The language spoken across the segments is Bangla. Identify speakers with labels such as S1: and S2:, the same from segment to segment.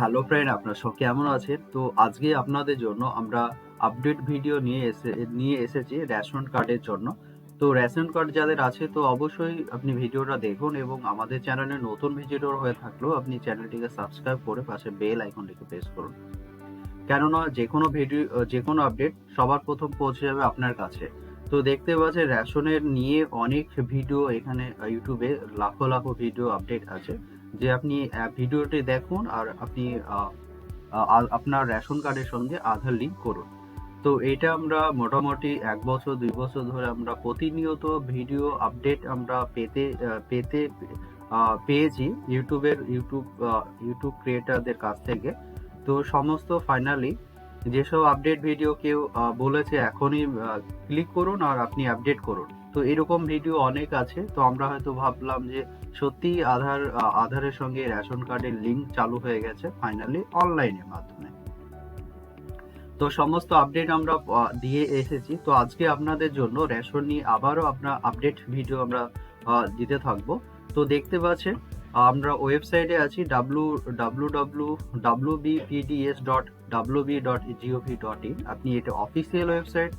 S1: হ্যালো ফ্রেন্ড, আপনারা সব কেমন আছেন? তো আজকে আপনাদের জন্য আমরা আপডেট ভিডিও নিয়ে এসে, নিয়ে এসেছি রেশন কার্ডের জন্য। তো রেশন কার্ড যাদের আছে, তো অবশ্যই আপনি ভিডিওটা দেখুন এবং আমাদের চ্যানেলে নতুন ভিজিটর হয়ে থাকলেও আপনি চ্যানেলটিকে সাবস্ক্রাইব করে পাশে বেল আইকনটিকে প্রেস করুন। কেননা যে কোনো ভিডিও যে কোনো আপডেট সবার প্রথম পৌঁছে যাবে আপনার কাছে। তো দেখতে পাচ্ছেন রেশনের নিয়ে অনেক ভিডিও এখানে ইউটিউবে লাখো লাখো ভিডিও আপডেট আছে। যে আপনি ভিডিওটি দেখুন আর আপনি আপনার রেশন কার্ডের সঙ্গে আধার লিঙ্ক করুন। তো এটা আমরা মোটামুটি এক বছর, দুই বছর ধরে আমরা প্রতিনিয়ত ভিডিও আপডেট আমরা পেতে পেতে পেয়েছি ইউটিউবের, ইউটিউব ইউটিউব ক্রিয়েটারদের কাছ থেকে। তো সমস্ত ফাইনালি যেসব আপডেট ভিডিও কেউ বলেছে এখনই ক্লিক করুন আর আপনি আপডেট করুন। তো এরকম ভিডিও অনেক আছে। তো আমরা হয়তো ভাবলাম যে সত্যি আধার, আধারের সঙ্গে রেশন কার্ডের লিংক চালু হয়ে গেছে ফাইনালি অনলাইনের মাধ্যমে। তো সমস্ত আপডেট আমরা দিয়ে এসেছি। তো আজকে আপনাদের জন্য রেশন নিয়ে আবারও আপনার আপডেট ভিডিও আমরা দিতে থাকব। তো দেখতে পাচ্ছেন, আমরা ওয়েবসাইটে আছি W W W W BPDS dot W B dot GOV dot in আপনি এটা অফিসিয়াল ওয়েবসাইট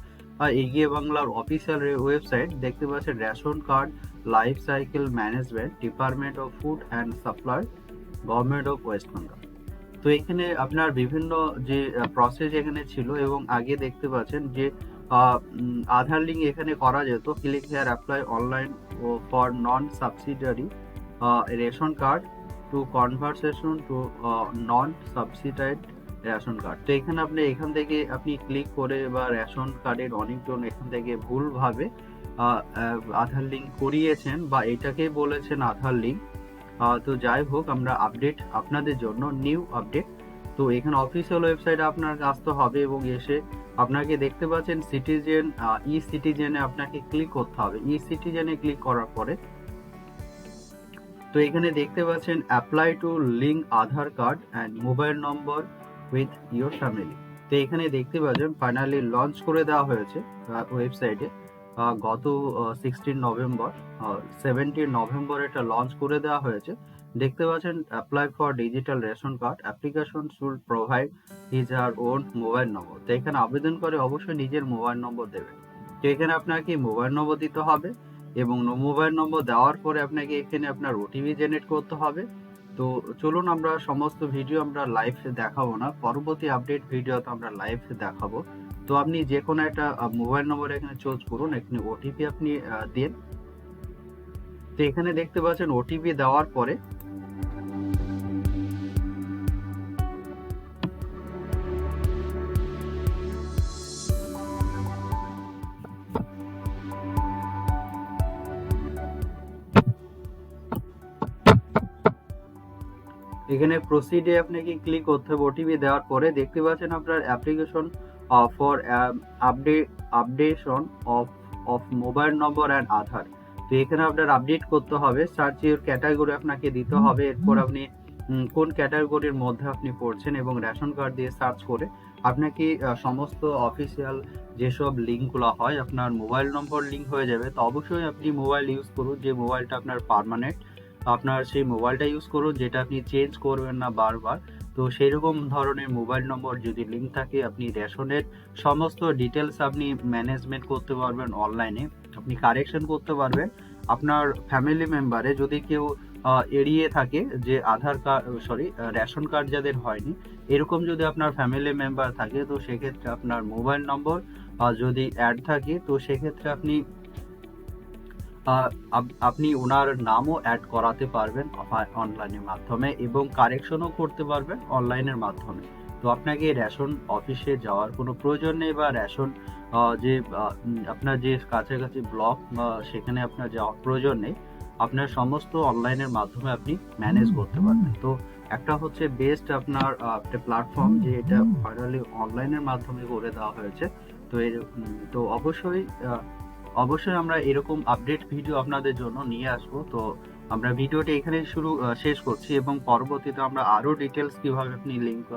S1: এগিয়ে বাংলার অফিসিয়াল ওয়েবসাইট দেখতে পাচ্ছেন ration card life cycle management department of food and supply government of West Bengal তো এখানে আপনার বিভিন্ন যে প্রসেস এখানে ছিল এবং আগে দেখতে পাচ্ছেন যে আধার লিঙ্ক এখানে করা যেত click here apply online O for non subsidiary ration card to conversation to non subsidised ration card তো এখানে আপনি এখান থেকে আপনি ক্লিক করে বা রেশন কার্ডের অনেকজন এখান থেকে ভুলভাবে আধার লিঙ্ক করিয়েছেন বা এটাকে বলেছেন আধার লিঙ্ক তো যাই হোক, আমরা আপডেট আপনাদের জন্য নিউ আপডেট তো এখানে অফিসিয়াল ওয়েবসাইটে আপনার আসতে হবে এবং এসে আপনাকে দেখতে পাচ্ছেন সিটিজেন ই সিটিজেনে আপনাকে ক্লিক করতে হবে। ই সিটিজেনে ক্লিক করার পরে তো এখানে দেখতে পাচ্ছেন apply to link Aadhaar card and mobile number with your family তো এখানে দেখতে পাচ্ছেন ফাইনালি লঞ্চ করে দেওয়া হয়েছে ওয়েবসাইটে গত সিক্সটিন নভেম্বর সেভেন্টিন নভেম্বর এটা লঞ্চ করে দেওয়া হয়েছে। দেখতে পাচ্ছেন apply for digital ration card application should provide his or own mobile number তো এখানে আবেদন করে অবশ্যই নিজের মোবাইল নম্বর দেবেন। তো এখানে আপনাকে মোবাইল নম্বর দিতে হবে এবং মোবাইল নম্বর দেওয়ার পরে আপনাকে এখানে আপনার ওটিপি জেনারেট করতে হবে। তো চলুন আমরা সমস্ত ভিডিও আমরা লাইভ দেখাবো না, পরবর্তী আপডেট ভিডিও তো আমরা লাইভ দেখাবো। তো আপনি যে কোনো একটা মোবাইল নম্বর এখানে চুজ করুন এখানে ওটিপি আপনি দিন। তো এখানে দেখতে পাচ্ছেন ওটিপি দেওয়ার পরে এখানে প্রসিডে আপনাকে ক্লিক করতে হবে ওটিপি দেওয়ার পরে দেখতে পাচ্ছেন আপনার application for update updation of of mobile number and Aadhaar তো এখানে আপনার আপডেট করতে হবে সার্চ ইউর ক্যাটাগরি আপনাকে দিতে হবে এরপর আপনি কোন ক্যাটাগরির মধ্যে আপনি পড়ছেন এবং রেশন কার্ড দিয়ে সার্চ করে আপনাকে সমস্ত অফিসিয়াল যেসব লিঙ্কগুলো হয় আপনার মোবাইল নম্বর লিঙ্ক হয়ে যাবে তো অবশ্যই আপনি মোবাইল ইউজ করুন যে মোবাইলটা আপনার পার্মানেন্ট আপনার সেই মোবাইলটা ইউজ করুন, যেটা আপনি চেঞ্জ করবেন না বারবার। তো সেই রকম ধরনের মোবাইল নম্বর যদি লিঙ্ক থাকে, আপনি রেশনের সমস্ত ডিটেলস আপনি ম্যানেজমেন্ট করতে পারবেন অনলাইনে আপনি কারেকশন করতে পারবেন। আপনার ফ্যামিলি মেম্বারে যদি কেউ এড়িয়ে থাকে যে Aadhaar card sorry ration card যাদের হয়নি, এরকম যদি আপনার ফ্যামিলি মেম্বার থাকে, তো সেক্ষেত্রে আপনার মোবাইল নম্বর যদি অ্যাড থাকে, তো সেক্ষেত্রে আপনি আপ- আপনি ওনার নামও অ্যাড করাতে পারবেন অনলাইনের মাধ্যমে এবং কারেকশনও করতে পারবেন অনলাইনের মাধ্যমে। তো আপনাকে রেশন অফিসে যাওয়ার কোনো প্রয়োজন নেই বা রেশন যে আপনার যে কাছাকাছি ব্লক বা সেখানে আপনার যাওয়ার প্রয়োজন নেই আপনার সমস্ত অনলাইনের মাধ্যমে আপনি ম্যানেজ করতে পারবেন। তো একটা হচ্ছে বেস্ট আপনার একটা প্ল্যাটফর্ম যে এটা ফাইনালি অনলাইনের মাধ্যমে করে দেওয়া হয়েছে। তো এর তো অবশ্যই অবশ্যই আমরা এরকম আপডেট ভিডিও আপনাদের জন্য নিয়ে আসব। তো আমরা ভিডিওটা এখানে শুরু শেষ করছি এবং পরবর্তীতে আমরা আরও ডিটেলস কীভাবে আপনি লিঙ্ক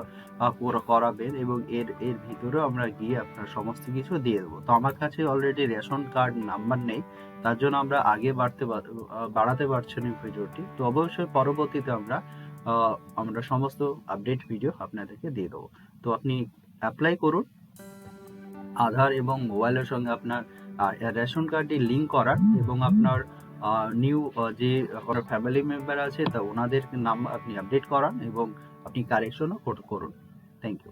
S1: করাবেন এবং এর এর ভিতরেও আমরা গিয়ে আপনার সমস্ত কিছু দিয়ে দেবো। তো আমার কাছে অলরেডি রেশন কার্ড নাম্বার নেই, তার জন্য আমরা আগে বাড়তে বাড়াতে পারছি না ভিডিওটি তো অবশ্যই পরবর্তীতে আমরা আমরা সমস্ত আপডেট ভিডিও আপনাদেরকে দিয়ে দেবো। তো আপনি অ্যাপ্লাই করুন, আধার এবং মোবাইলের সঙ্গে আপনার রেশন কার্ডটি লিঙ্ক করার এবং আপনার নিউ যে, আপনার ফ্যামিলি মেম্বার আছে, তা ওনাদের নাম আপনি আপডেট করান এবং আপনি কারেকশনও করুন। Thank you